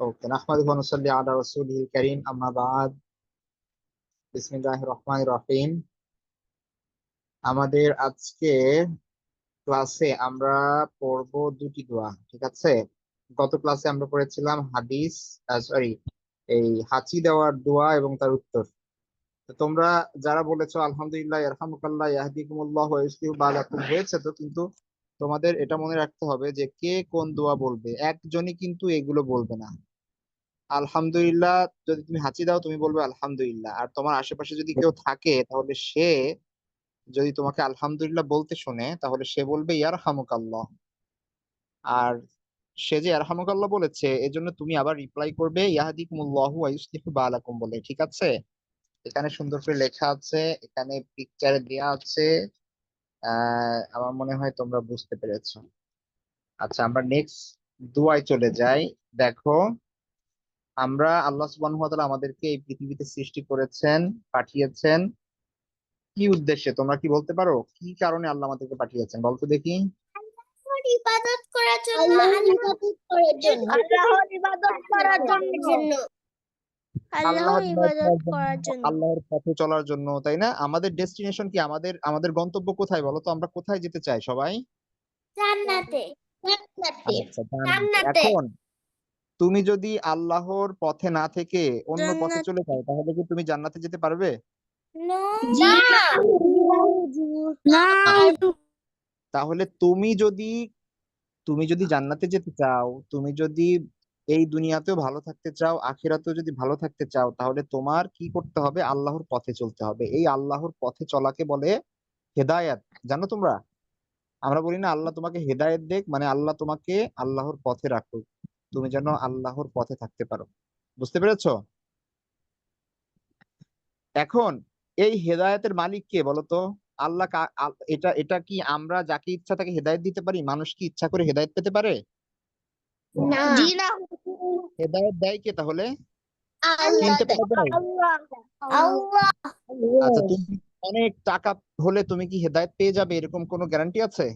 ওকে নাহমাদুহু ওয়া নুসাল্লি আলা রাসূলিল কারীম আম্মা বা'দ বিসমিল্লাহির আমাদের আজকে ক্লাসে আমরা পড়ব দুটি দোয়া, ঠিক আছে? গত ক্লাসে আমরা পড়েছিলাম হাদিস সরি এই হাঁচি দেওয়ার দোয়া এবং তার উত্তর। তো তোমরা যারা বলেছ, আলহামদুলিল্লাহ, ইয়ারহামুকাল্লাহ, ইয়াহদিকুমুল্লাহ ওয়া ইউসলিহু বালাকুম হয়েছে তো, কিন্তু তোমাদের এটা মনে রাখতে হবে যে কে কোন দোয়া বলবে? একজনই কিন্তু এগুলো বলবে না। আলহামদুলিল্লাহ যদি তুমি হাঁচি দাও, তুমি বলবে আলহামদুলিল্লাহ। আর তোমার আশেপাশে যদি কেউ থাকে, তাহলে সে যদি তোমাকে আলহামদুলিল্লাহ বলতে শোনে, তাহলে সে বলবে ইয়ার হামুকাল্লাহ আর সে যে ইয়ারহামুকাল্লাহ বলেছে, এজন্য তুমি আবার রিপ্লাই করবে, ইয়াহদিকুমুল্লাহু ওয়া ইউসলিহু বালাকুম বলে। ঠিক আছে? এখানে সুন্দর করে লেখা আছে, এখানে পিকচারে দেয়া আছে আমার মনে হয় তোমরা বুঝতে পেরেছ। আচ্ছা আমরা নেক্সট দুয়ায় চলে যাই। দেখো আমরা আল্লাহ সুবহানাহু ওয়া তাআলা আমাদেরকে এই পৃথিবীতে সৃষ্টি করেছেন পাঠিয়েছেন। কি উদ্দেশ্যে? তোমরা কি বলতে পারো? কি কারণে আল্লাহ আমাদেরকে পাঠিয়েছেন? বলতো দেখি। আল্লাহর ইবাদত করার জন্য। আল্লাহর ইবাদত করার জন্য। আল্লাহর ইবাদত করার জন্য। পথে চলার জন্য তাই না? আমাদের ডেস্টিনেশন কি? আমাদের আমাদের গন্তব্য কোথায় বলো তো? আমরা কোথায় যেতে চাই সবাই? জান্নাতে। জান্নাতে। আচ্ছা, জান্নাতে। জান্নাতে। এখন তুমি যদি আল্লাহর পথে না থেকে অন্য পথে চলে যাও তাহলে কি তুমি জান্নাতে যেতে পারবে? না। না। তাহলে তুমি যদি তুমি যদি জান্নাতে যেতে চাও তুমি যদি এই দুনিয়াতেও ভালো থাকতে চাও আখিরাতেও যদি ভালো থাকতে চাও তাহলে তোমার কি করতে হবে? আল্লাহর পথে চলতে হবে। এই আল্লাহর পথে চলাকে বলে হেদায়েত। জানো তোমরা? আমরা বলি না আল্লাহ তোমাকে হেদায়েত দেখ মানে আল্লাহ তোমাকে আল্লাহর পথে রাখুক। তুমি যেন আল্লাহর পথে থাকতে পারো। বুঝতে পেরেছ? এখন এই হেদায়তের মালিক কে বলতো? আল্লাহ এটা এটা কি আমরা যাকে ইচ্ছা তাকে হেদায়েত দিতে পারি? মানুষ কি ইচ্ছা করে হেদায়েত পেতে পারে? না। হেদায়েত দেয় কে তাহলে? আচ্ছা তুমি অনেক টাকা হলে তুমি কি হেদায়েত পেয়ে যাবে? এরকম কোনো গ্যারান্টি আছে?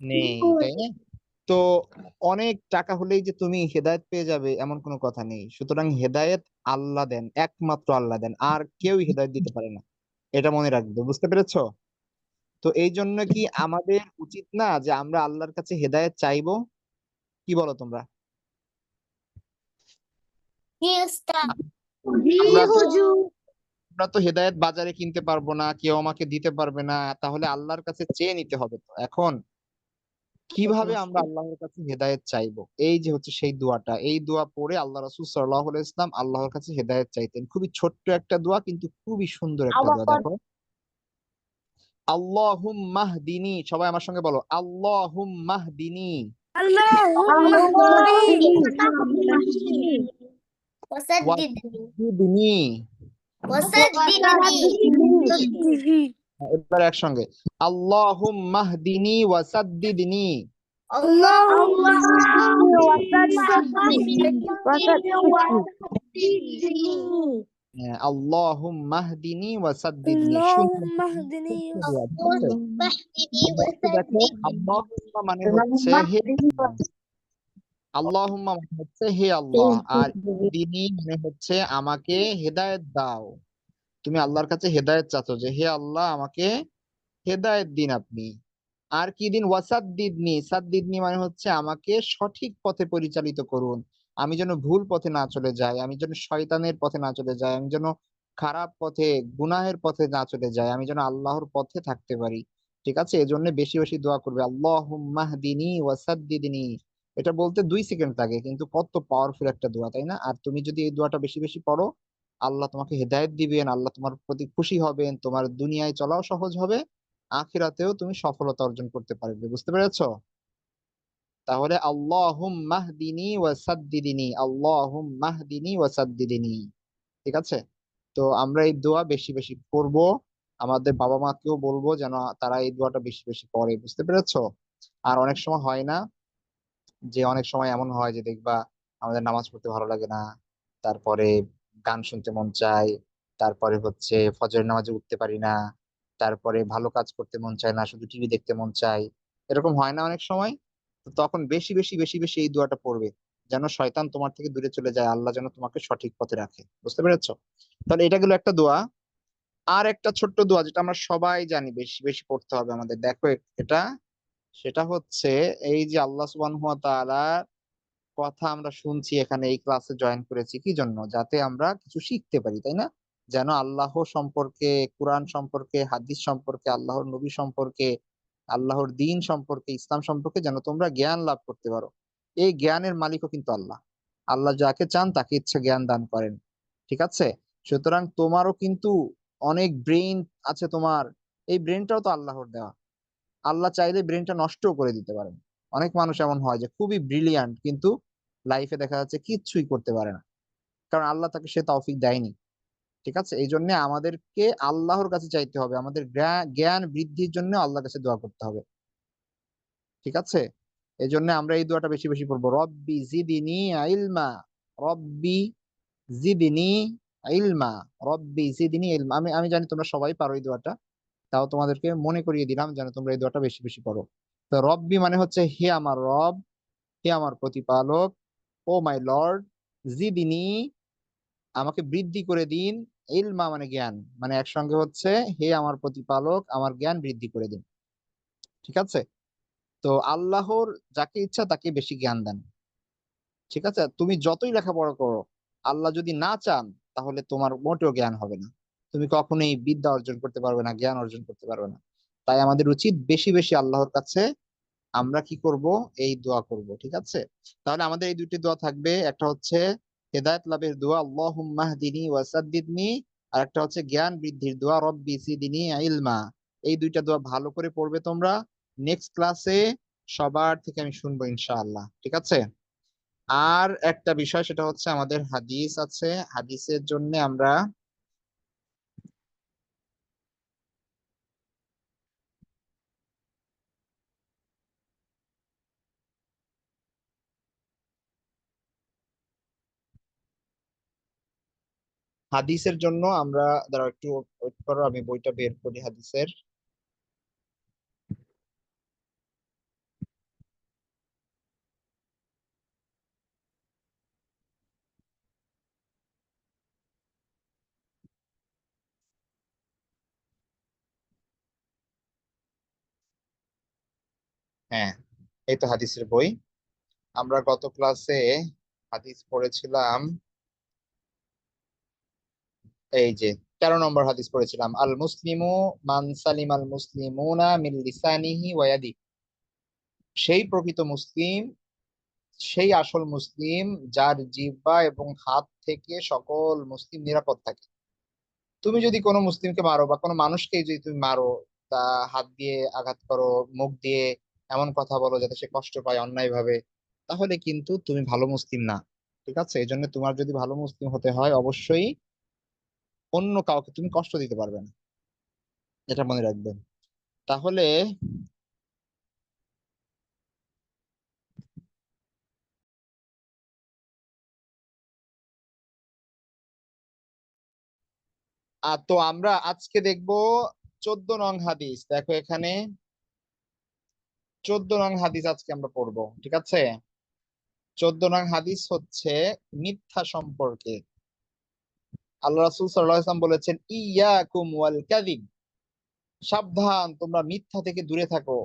নেই তাই না? তো অনেক টাকা হলেই যে তুমি হেদায়েত পেয়ে যাবে এমন কোনো কথা নেই। সুতরাং হেদায়েত আল্লাহ দেন একমাত্র আল্লাহ দেন। আর কেউই হেদায়েত দিতে পারে না। এটা মনে রাখবে বুঝতে পেরেছ? তো এই জন্য কি আমাদের উচিত না যে আমরা আল্লাহর কাছে হেদায়েত চাইব? কি বলো তোমরা? আমরা তো হেদায়েত বাজারে কিনতে পারব না কেউ আমাকে দিতে পারবে না তাহলে আল্লাহর কাছে চেয়ে নিতে হবে তো। এখন কীভাবে আমরা আল্লাহর কাছে হেদায়েত চাইব? এই যে হচ্ছে সেই দোয়াটা এই দোয়া পড়ে আল্লাহ রাসূল সাল্লাহ আলাইহি ইসলাম আল্লাহর কাছে হেদায়েত চাইতেন। খুবই ছোট্ট একটা দোয়া কিন্তু খুবই সুন্দর একটা দোয়া দেখো। আল্লাহুম্মাহদিনি সবাই আমার সঙ্গে বলো আল্লাহুম্মাহদিনি ওয়াহদিনি এবার একসঙ্গে। ওয়াসাদ্দিদনি হ্যাঁ, আল্লাহুম্মাহদিনি ওয়াসাদ্দিদনি হ্যাঁ, ওয়া মানে হচ্ছে হে মানে হচ্ছে হে আল্লাহ। আর দিনী মানে হচ্ছে আমাকে হেদায়েত দাও। তুমি আল্লাহর কাছে হেদায়েত চাচ্ছ যে হে আল্লাহ আমাকে হেদায়েত দিন আপনি। আর কি দিন? ওয়াসাদ্দিদনি সাদ্দিদনি মানে হচ্ছে আমাকে সঠিক পথে পরিচালিত করুন। আমি যেন ভুল পথে না চলে যাই, আমি যেন শয়তানের পথে না চলে যাই, আমি যেন খারাপ পথে, গুনাহের পথে না চলে যাই, আমি যেন আল্লাহর পথে থাকতে পারি। ঠিক আছে? এজন্য বেশি বেশি দোয়া করবে। আল্লাহুম্মাহদিনি ওয়াসাদ্দিদনি এটা বলতে দুই সেকেন্ড লাগে, কিন্তু কত পাওয়ারফুল একটা দোয়া, তাই না? আর তুমি যদি এই দোয়াটা বেশি বেশি পড়ো, আল্লাহ তোমাকে হেদায়েত দিবেন, আল্লাহ তোমার প্রতি খুশি হবেন, তোমার দুনিয়ায় চলাও সহজ হবে, আখিরাতেও তুমি সফলতা অর্জন করতে পারবে। বুঝতে পেরেছ? তাহলে আল্লাহুম্মাহদিনি ওয়াসাদ্দিদিনি ঠিক আছে? তো আমরা এই দোয়া বেশি বেশি করব। আমাদের বাবা মাকেও বলব যেন তারা এই দোয়াটা বেশি বেশি পড়ে বুঝতে পেরেছ? আর অনেক সময় হয় না যে অনেক সময় এমন হয় যে দেখবা আমাদের নামাজ পড়তে ভালো লাগে না, তারপরে গান শুনতে মন চায়, তারপরে হচ্ছে ফজরের নামাজে উঠতে পারি না, তারপরে ভালো কাজ করতে মন চায় না, শুধু টিভি দেখতে মন চায়, এরকম হয় না অনেক সময়? তো তখন বেশি বেশি বেশি বেশি এই দোয়াটা পড়বে। যেন শয়তান তোমার থেকে দূরে চলে যায়, আল্লাহ যেন তোমাকে সঠিক পথে রাখে। বুঝতে পেরেছ? তাহলে এটা গেলো একটা দোয়া। আর একটা ছোট্ট দোয়া, যেটা আমরা সবাই জানি, বেশি বেশি পড়তে হবে আমাদের। দেখো এটা, সেটা হচ্ছে এই যে আল্লাহ সুবহানাহু ওয়া তাআলার কথা আমরা শুনছি, এখানে এই ক্লাসে জয়েন করেছি। কি জন্য? যাতে আমরা কিছু শিখতে পারি, তাই না? যেন আল্লাহ সম্পর্কে, কোরআন সম্পর্কে, হাদিস সম্পর্কে, আল্লাহর নবী সম্পর্কে আল্লাহর দিন সম্পর্কে, ইসলাম সম্পর্কে যেন তোমরা জ্ঞান লাভ করতে পারো। এই জ্ঞানের মালিকও কিন্তু আল্লাহ। আল্লাহ যাকে চান তাকে ইচ্ছা জ্ঞান দান করেন। ঠিক আছে? সুতরাং তোমারও কিন্তু অনেক ব্রেইন আছে তোমার। এই ব্রেনটাও তো আল্লাহর দেওয়া। আল্লাহ চাইলে ব্রেনটা নষ্টও করে দিতে পারেন। অনেক মানুষ এমন হয় যে খুবই ব্রিলিয়ান্ট কিন্তু লাইফে দেখা যাচ্ছে কিচ্ছুই করতে পারে না। কারণ আল্লাহ তাকে সে তৌফিক দেয়নি। ঠিক আছে? এই জন্য আমাদেরকে আল্লাহর কাছে চাইতে হবে। আমাদের জ্ঞান বৃদ্ধির জন্য আল্লাহর কাছে দোয়া করতে হবে। ঠিক আছে? এই জন্য আমরা এই দোয়াটা বেশি বেশি পড়ব। রব্বি জিদিনি ইলমা রব্বি জিদিনি ইলমা রব্বি জিদিনি ইলমা আমি আমি জানি তোমরা সবাই পারো এই দোয়াটা। তাও তোমাদেরকে মনে করিয়ে দিলাম যেন তোমরা এই দোয়াটা বেশি বেশি পড়ো। তো রব্বি মানে হচ্ছে, হে আমার রব, হে আমার প্রতিপালক, ও মাই লর্ড, জিদিনি আমাকে বৃদ্ধি করে দিন ইলমা মানে জ্ঞান। মানে একসঙ্গে হচ্ছে, হে আমার প্রতিপালক, আমার জ্ঞান বৃদ্ধি করে দিন। ঠিক আছে? তো আল্লাহর যাকে ইচ্ছা তাকে বেশি জ্ঞান দেন। ঠিক আছে? তুমি যতই লেখাপড়া করো, আল্লাহ যদি না চান, তাহলে তোমার মোটেও জ্ঞান হবে না। তুমি কখনোই বিদ্যা অর্জন করতে পারবে না, জ্ঞান অর্জন করতে পারবে না। তাই আমাদের উচিত বেশি বেশি আল্লাহর কাছে আমরা কি করব? এই দোয়া করব। ঠিক আছে? তাহলে আমাদের এই দুটি দোয়া থাকবে। একটা হচ্ছে হেদায়েত লাভের দোয়া আল্লাহ মাহদিনী ওয়াসাদ্দিদনি আর একটা হচ্ছে, জ্ঞান বৃদ্ধির দোয়া, রব্বি সিদিনী ইলমা। এই দুইটা দোয়া ভালো করে পড়বে তোমরা। নেক্সট ক্লাসে সবার থেকে আমি শুনব ইনশাআল্লাহ, ঠিক আছে? আর একটা বিষয়, সেটা হচ্ছে আমাদের হাদিস আছে। হাদিসের জন্য আমরা হাদিসের জন্য আমরা, দাঁড়াও একটু ওয়েট করো, আমি বইটা বের করি হাদিসের। হ্যাঁ এই তো হাদিসের বই। আমরা গত ক্লাসে হাদিস পড়েছিলাম এই যে, তেরো নম্বর হাদিস পড়েছিলাম আল মুসলিমু মানসালিম আল মুসলিমুনা মিন লিসানিহি ওয়া ইয়াদি। সেই প্রকৃত মুসলিম, সেই আসল মুসলিম যার জিহ্বা এবং হাত থেকে সকল মুসলিম নিরাপদ থাকে। তুমি যদি কোনো মুসলিমকে মারো বা কোনো মানুষকে যদি তুমি মারো, তা হাত দিয়ে আঘাত করো, মুখ দিয়ে এমন কথা বলো যাতে সে কষ্ট পায় অন্যায় ভাবে তাহলে কিন্তু তুমি ভালো মুসলিম না। ঠিক আছে? এই জন্য তোমার যদি ভালো মুসলিম হতে হয়, অবশ্যই অন্য কাউকে তুমি কষ্ট দিতে পারবে না। এটা মনে রাখবেন। তাহলে আহ, তো আমরা আজকে দেখব চোদ্দ নং হাদিস। দেখো এখানে চোদ্দ নং হাদিস আজকে আমরা পড়ব ঠিক আছে? চোদ্দ নং হাদিস হচ্ছে মিথ্যা সম্পর্কে। আল্লাহ রাসূল ওয়াসাল্লাম বলেছেন, ইয়াকুম ওয়াল কাযিব সাবধান, তোমরা মিথ্যা থেকে দূরে থাকো।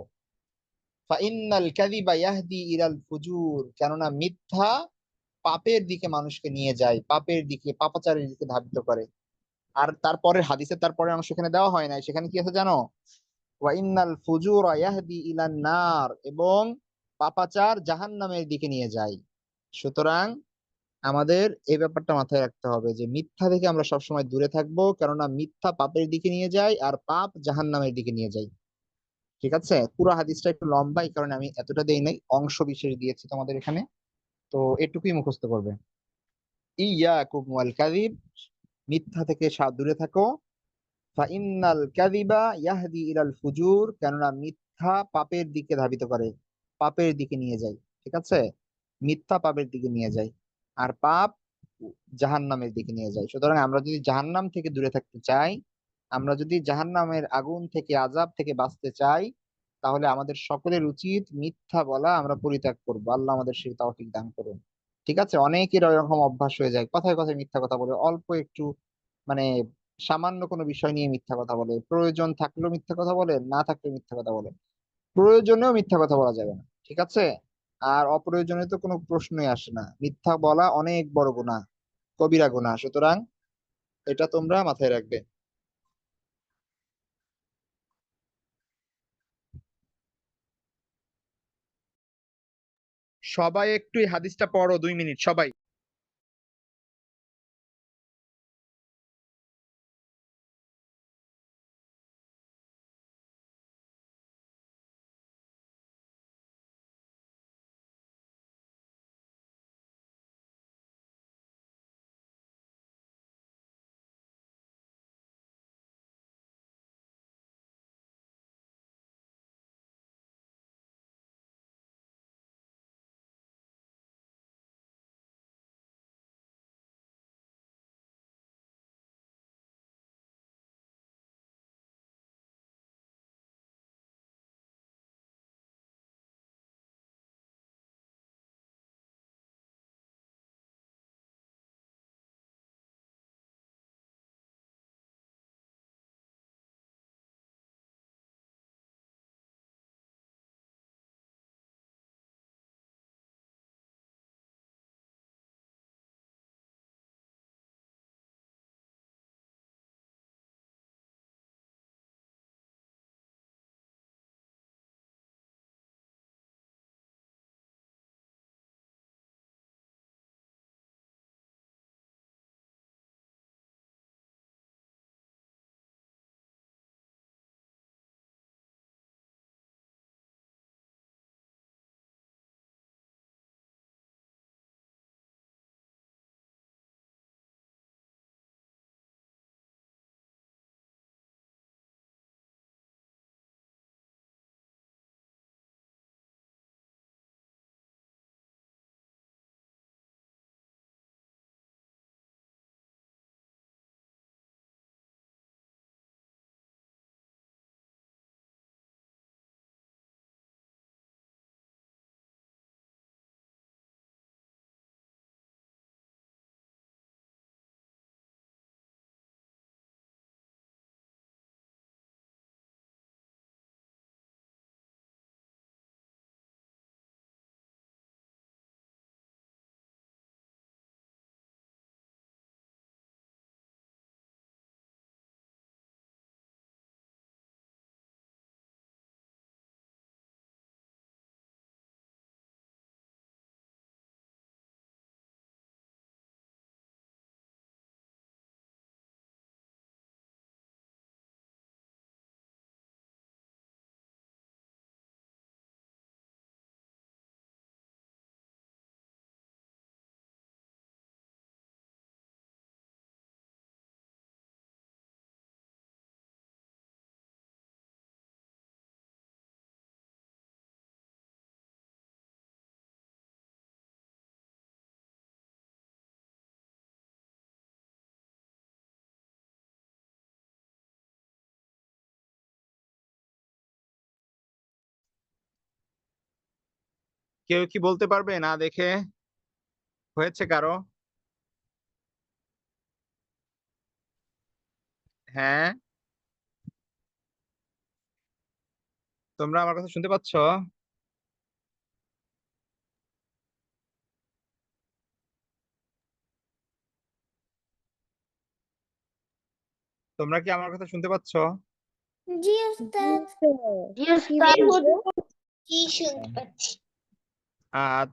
ফাইন্নাল কাযিবা ইয়াহদি ইলাল ফুজুর কেননা মিথ্যা পাপের দিকে মানুষকে নিয়ে যায়, পাপের দিকে, পাপাচারের দিকে ধাবিত করে। আর তারপরে, হাদিসের তারপরে অংশ সেখানে দেওয়া হয় নাই, সেখানে কি আছে জানো? ওয়াইন্নাল ফুজুর ইয়াহদি ইলান নার এবং পাপাচার জাহান্নামের দিকে নিয়ে যায়। সুতরাং আমাদের এই ব্যাপারটা মাথায় রাখতে হবে যে মিথ্যা থেকে আমরা সবসময় দূরে থাকব, কেননা মিথ্যা পাপের দিকে নিয়ে যায় আর পাপ জাহান্নামের দিকে নিয়ে যায় ঠিক আছে? পুরো হাদিসটা একটু লম্বা এই কারণে আমি এতটা দেই নাই, অংশ বিশেষ দিয়েছি তোমাদের এখানে। তো এটুকুই মুখস্থ করবে। ইয়াকুম ওয়াল কাযিব মিথ্যা থেকে দূরে থাকো। ফাইন্নাল কাযিবা ইয়াহদি ইলাল ফুজুর কেননা মিথ্যা পাপের দিকে ধাবিত করে, পাপের দিকে নিয়ে যায় ঠিক আছে? মিথ্যা পাপের দিকে নিয়ে যায় আর পাপ জাহান্নামের দিকে নিয়ে যায়। সুতরাং আমরা যদি জাহান্নাম থেকে দূরে থাকতে চাই, আমরা যদি জাহান্নামের আগুন থেকে, আযাব থেকে বাঁচতে চাই, তাহলে আমাদের সকলের উচিত মিথ্যা বলা আমরা পরিত্যাগ করব। আল্লাহ আমাদের সেই তৌফিক দান করুন। ঠিক আছে? অনেকের এরকম অভ্যাস হয়ে যায়। কথায় কথায় মিথ্যা কথা বলে, অল্প একটু মানে সামান্য কোনো বিষয় নিয়ে মিথ্যা কথা বলে। প্রয়োজন থাকলেও মিথ্যা কথা বলে, না থাকলেও মিথ্যা কথা বলে। প্রয়োজনেও মিথ্যা কথা বলা যাবে না। ঠিক আছে? আর অপ্রয়োজনীয় তো কোনো প্রশ্নই আসে না। মিথ্যা বলা অনেক বড় গুণা কবিরা গুণা সুতরাং এটা তোমরা মাথায় রাখবে। সবাই একটু এই হাদিসটা পড়ো, দুই মিনিট, সবাই। কেউ কি বলতে পারবে? না দেখে? হয়েছে কারও? হ্যাঁ। তোমরা আমার কথা শুনতে পাচ্ছ? তোমরা কি আমার কথা শুনতে পাচ্ছ? জি উস্তাদ কি শুনতে পাচ্ছি?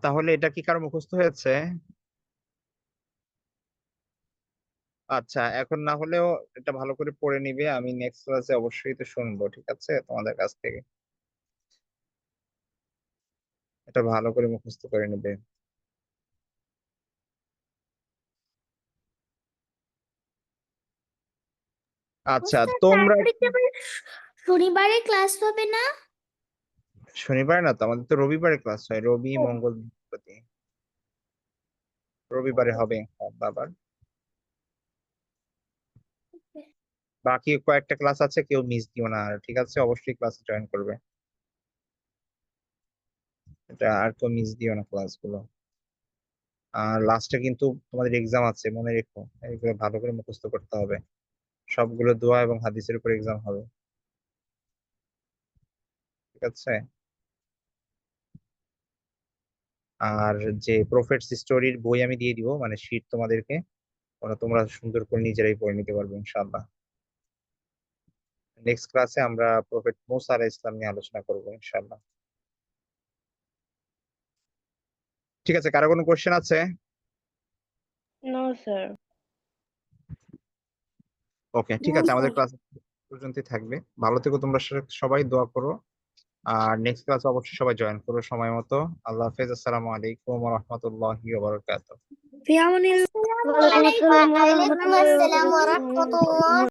তাহলে এটা কি কারও মুখস্থ হয়েছে? আচ্ছা এখন না হলেও এটা ভালো করে পড়ে নিবে আমি নেক্সট ক্লাসে অবশ্যই তো শুনব ঠিক আছে? তোমাদের কাছ থেকে। এটা ভালো করে মুখস্থ করে নিবে। আচ্ছা তোমরা শনিবারে ক্লাস হবে না? শনিবার না তো? আমাদের তো রবিবারে ক্লাস হয়। রবি মঙ্গল বৃহস্পতি। রবিবারে হবে বাবার বাকি কয়েকটা ক্লাস আছে কেউ মিস দিও না। আর ঠিক আছে অবশ্যই ক্লাসে জয়েন করবে। এটা আর কেউ মিস দিও না ক্লাসগুলো আর লাস্টে কিন্তু তোমাদের এক্সাম আছে মনে রেখো। এগুলো ভালো করে মুখস্থ করতে হবে। সবগুলো দোয়া এবং হাদিসের উপর এক্সাম হবে। ঠিক আছে? আর যে প্রফেটস স্টোরির বই আমি দিয়ে দিব মানে শীট তোমাদেরকে ওরা তোমরা সুন্দর করে নিজেরাই পড়ে নিতে পারবে ইনশাআল্লাহ। নেক্সট ক্লাসে আমরা প্রফেট মুসা আলাইহিস ইসলাম নিয়ে আলোচনা করব ইনশাআল্লাহ। ঠিক আছে কারও কোনো কোশ্চেন আছে? No, sir. ওকে ঠিক আছে আমাদের ক্লাস পর্যন্তই থাকবে। ভালো থেকো তোমরা সবাই দোয়া করো। আর নেক্সট ক্লাস অবশ্যই সবাই জয়েন করো সময় মতো। আল্লাহ হাফেজ আসসালামু আলাইকুম ওয়া রাহমাতুল্লাহি ওয়া বারাকাতুহু।